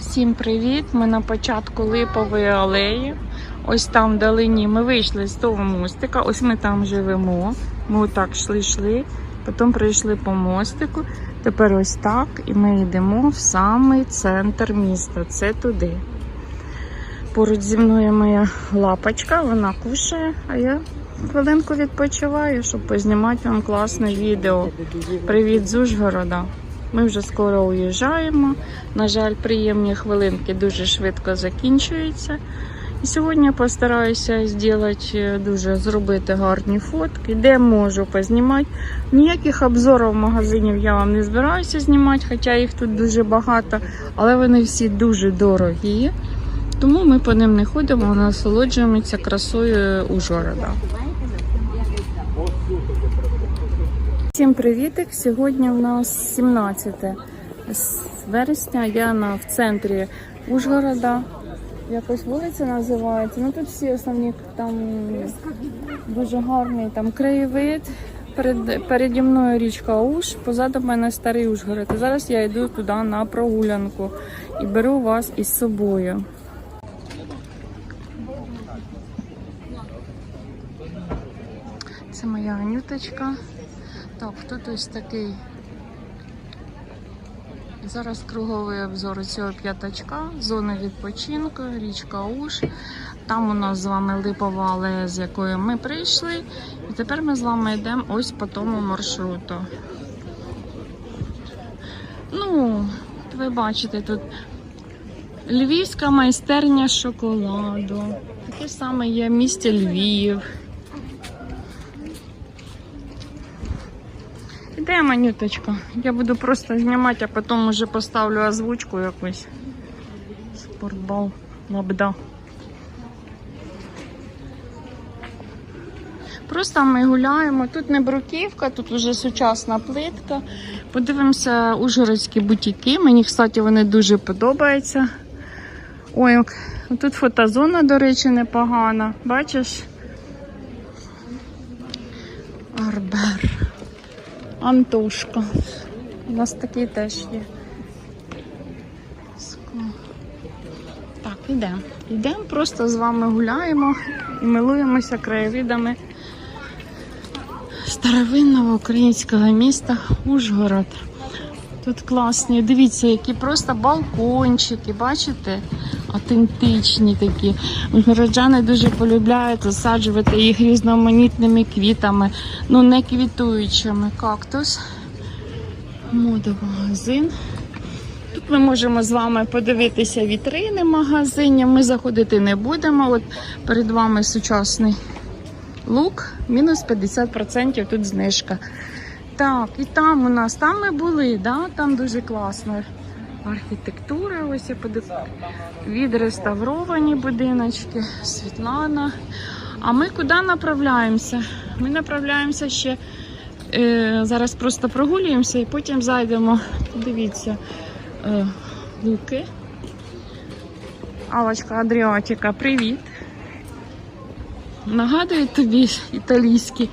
Всім привіт! Ми на початку липової алеї. Ось там вдалині ми вийшли з того мостика. Ось ми там живемо. Ми отак йшли, йшли, потім прийшли по мостику. Тепер ось так, і ми йдемо в самий центр міста. Це туди. Поруч зі мною моя лапочка, вона кушає, а я хвилинку відпочиваю, щоб познімати вам класне відео. Привіт з Ужгорода. Ми вже скоро уїжджаємо. На жаль, приємні хвилинки дуже швидко закінчуються. І сьогодні постараюся зробити, дуже зробити гарні фотки, де можу познімати. Ніяких обзорів магазинів я вам не збираюся знімати, хоча їх тут дуже багато, але вони всі дуже дорогі. Тому ми по ним не ходимо, насолоджуємося красою Ужгорода. Всім привітик! Сьогодні у нас 17 вересня. Я на, в центрі Ужгорода. Якось вулиця називається. Ну тут всі основні там дуже гарний там краєвид. Перед, переді мною річка Уж, позаду мене старий Ужгород. Зараз я йду туди на прогулянку і беру вас із собою. Це моя Анюточка. Так, тут ось такий. Зараз круговий обзор цього п'ятачка, зона відпочинку, річка Уж. Там у нас з вами липова алея, з якої ми прийшли. І тепер ми з вами йдемо ось по тому маршруту. Ну, ви бачите, тут львівська майстерня шоколаду. Таке саме є в місті Львів. Де манюточка? Я буду просто знімати, а потім уже поставлю озвучку якусь. Спортбал, лабда. Просто ми гуляємо. Тут не бруківка, тут вже сучасна плитка. Подивимося ужгородські бутіки. Мені, кстати, вони дуже подобаються. Ой, тут фотозона, до речі, непогана. Бачиш? Арбер. Антошка. У нас такий теж є. Так, йдемо. Йдемо, просто з вами гуляємо і милуємося краєвидами старовинного українського міста Ужгород. Тут класні, дивіться, які просто балкончики, бачите? Автентичні такі. Ужгороджани дуже полюбляють засаджувати їх різноманітними квітами, ну не квітуючими. Кактус, модомагазин. Тут ми можемо з вами подивитися вітрини магазинів. Ми заходити не будемо. От перед вами сучасний лук, мінус 50% тут знижка. Так, і там у нас, там ми були, да? там дуже класна архітектура. Ось я подив... відреставровані будиночки, Світлана. А ми куди направляємося? Ми направляємося ще. Е, зараз просто прогулюємося і потім зайдемо. Подивіться, е, луки. Алочка Адріатіка, привіт. Нагадую тобі італійські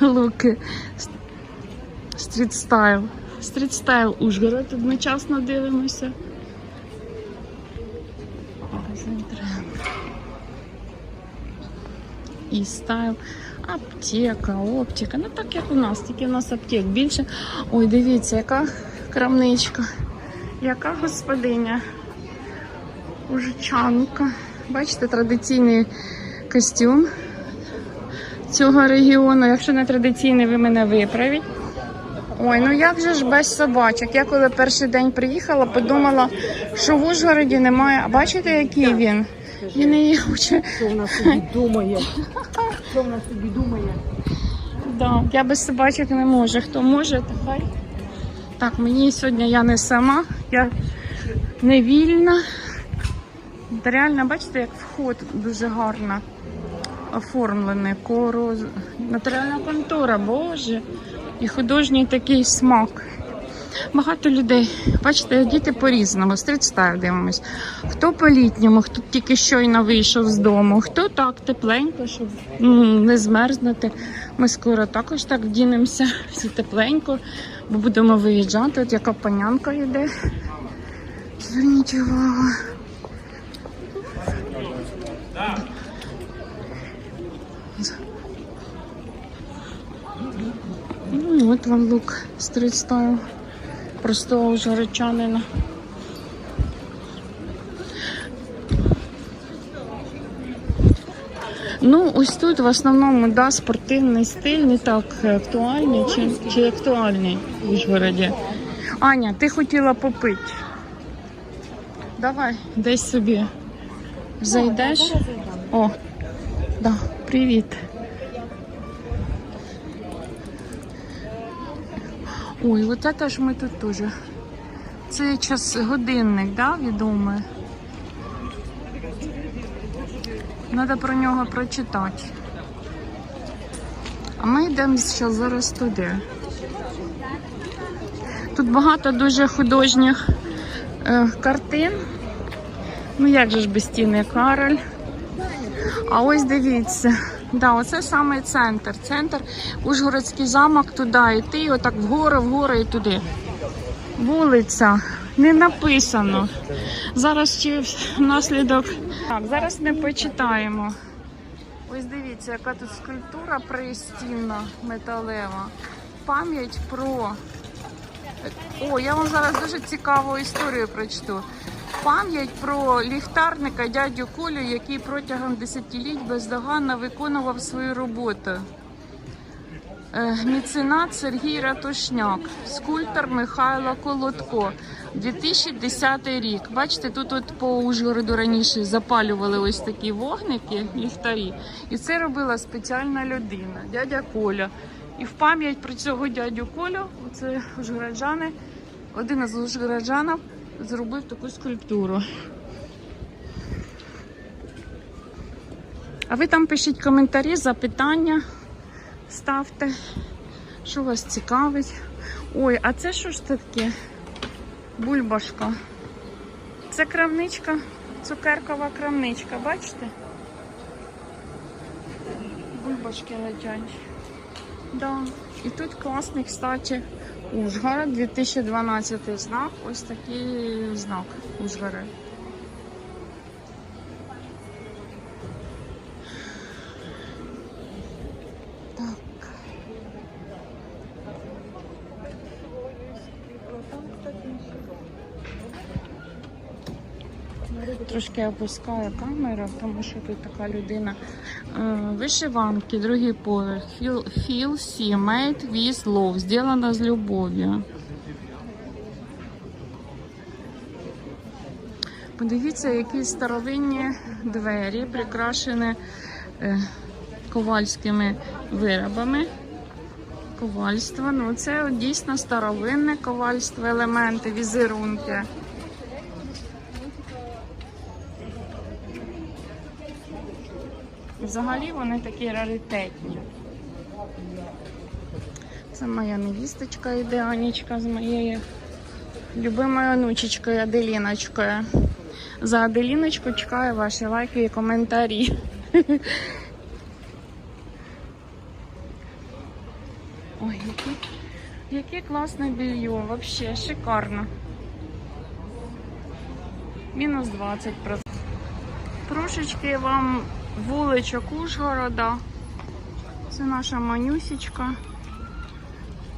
луки. Стріт стайл. Стріт стайл Ужгород одночасно дивимося. І стайл. Аптека, оптика. Ну так як у нас, тільки у нас аптек більше. Ой, дивіться, яка крамничка. Яка господиня. Ужичанка. Бачите, традиційний костюм цього регіону. Якщо не традиційний, ви мене виправіть. Ой, ну як же ж без собачок? Я коли перший день приїхала, подумала, що в Ужгороді немає. А бачите, який він? Він її хоче. Що вона собі думає? Що вона собі думає? Да, я без собачок не можу. Хто може, то хай. Так, мені сьогодні я не сама, я не вільна. Реально, бачите, як вход дуже гарно оформлений. Коро... Нотаріальна контора, боже. І художній такий смак. Багато людей. Бачите, діти по-різному, стрітстайл дивимось. Хто по-літньому, хто тільки щойно вийшов з дому, хто так тепленько, щоб не змерзнути. Ми скоро також так вдінемося, всі тепленько, бо будемо виїжджати. От яка панянка йде. Зверніть увагу. От вам лук стрит стайл простого ужгородчанина. Ну, ось тут в основному да, спортивний стиль не так актуальний, чи, чи актуальний в Ужгороді. Аня, ти хотіла попити. Давай, десь собі зайдеш. О, да, привіт. Ой, от це ж ми тут теж. Це час годинник, да, відомий. Треба про нього прочитати. А ми йдемо зараз туди. Тут багато дуже художніх е, картин. Ну як же ж без стіни Кароль. А ось дивіться. Да, оце саме центр. Центр, Ужгородський замок, туди йти, отак вгору, вгору і туди. Вулиця. Не написано. Зараз чи внаслідок. Так, зараз ми почитаємо. Ось дивіться, яка тут скульптура пристінна металева. Пам'ять про. О, я вам зараз дуже цікаву історію прочту. Пам'ять про ліхтарника дядю Колю, який протягом десятиліть бездоганно виконував свою роботу. Е, Міценат Сергій Ратушняк, скульптор Михайло Колодко, 2010 рік. Бачите, тут от по Ужгороду раніше запалювали ось такі вогники, ліхтарі. І це робила спеціальна людина, дядя Коля. І в пам'ять про цього дядю Колю, це ужгороджани, один із ужгороджанів зробив таку скульптуру. А ви там пишіть коментарі, запитання ставте, що вас цікавить. Ой, а це що ж таке? Бульбашка. Це крамничка, цукеркова крамничка, бачите? Бульбашки летять. Да. І тут класний, кстати, Ужгород 2012 знак. Ось такий знак Ужгород. Так. Трошки опускаю камеру, тому що тут така людина. Е, Вишиванки, другий поверх. Feel, feel see, made with love. Зроблено з любов'ю. Подивіться, які старовинні двері, прикрашені е, ковальськими виробами. Ковальство. Ну, це дійсно старовинне ковальство, елементи, візерунки. Взагалі вони такі раритетні. Це моя невісточка іде, Анічка з моєю любимою онучечкою Аделіночкою. За Аделіночку чекаю ваші лайки і коментарі. Ой, яке, яке класне белье, вообще шикарно. Мінус 20%. Трошечки вам вуличок Ужгорода. Це наша манюсічка.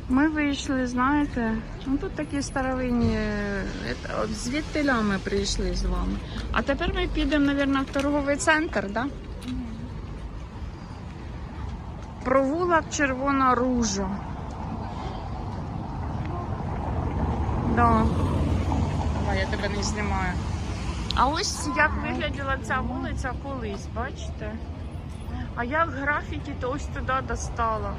Ми вийшли, знаєте, ну тут такі старовинні, е, ет- ми прийшли з вами. А тепер ми підемо, мабуть, в торговий центр, да? Провулок Червона Ружа. Да. Давай, я тебе не знімаю. А ось як виглядала ця вулиця колись, бачите? А як графіті, то ось туди достала.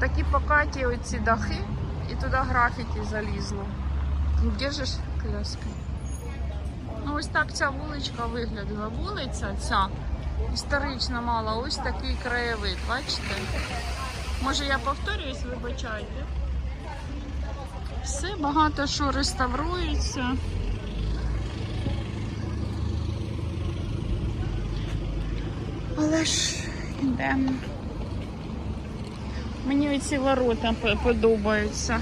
Такі покаті оці дахи, і туди графіті залізло. Де ж коляска? Ну ось так ця вуличка виглядала. Вулиця ця історична мала, ось такий краєвид, бачите? Може я повторююсь, вибачайте. Все багато що реставрується. Але ж йдемо. Мені ці ворота подобаються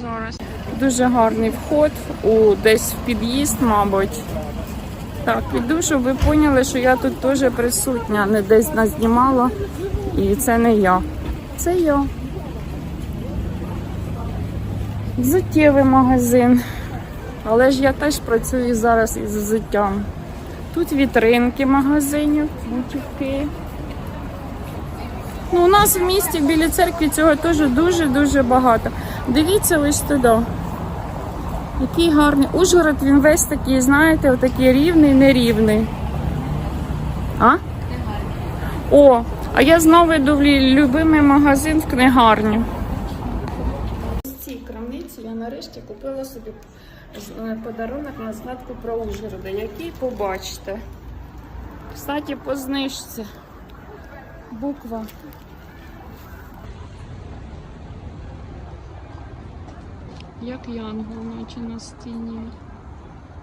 зараз. дуже гарний вход у десь в під'їзд, мабуть. Так, піду, щоб ви поняли, що я тут теж присутня, не десь назнімала. І це не я. Це я. Взуттєвий магазин. Але ж я теж працюю зараз із взуттям. Тут вітринки магазинів, бутівки. Ну, у нас в місті в Білій церкві цього теж дуже-дуже багато. Дивіться ось туди. Який гарний. Ужгород він весь такий, знаєте, отакий рівний, нерівний. А? О, а я знову йду в любимий магазин в книгарню. Цій крамниці я нарешті купила собі е, подарунок на згадку про Ужгорода, який побачите. Кстати, по знижці. Буква. Як янгол, наче на стіні.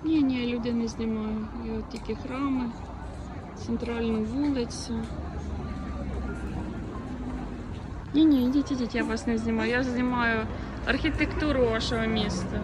Ні, ні, люди не знімаю. Я от тільки храми, центральну вулицю. Ні, ні, ідіть, ідіть, я вас не знімаю. Я знімаю архітектуру вашого міста.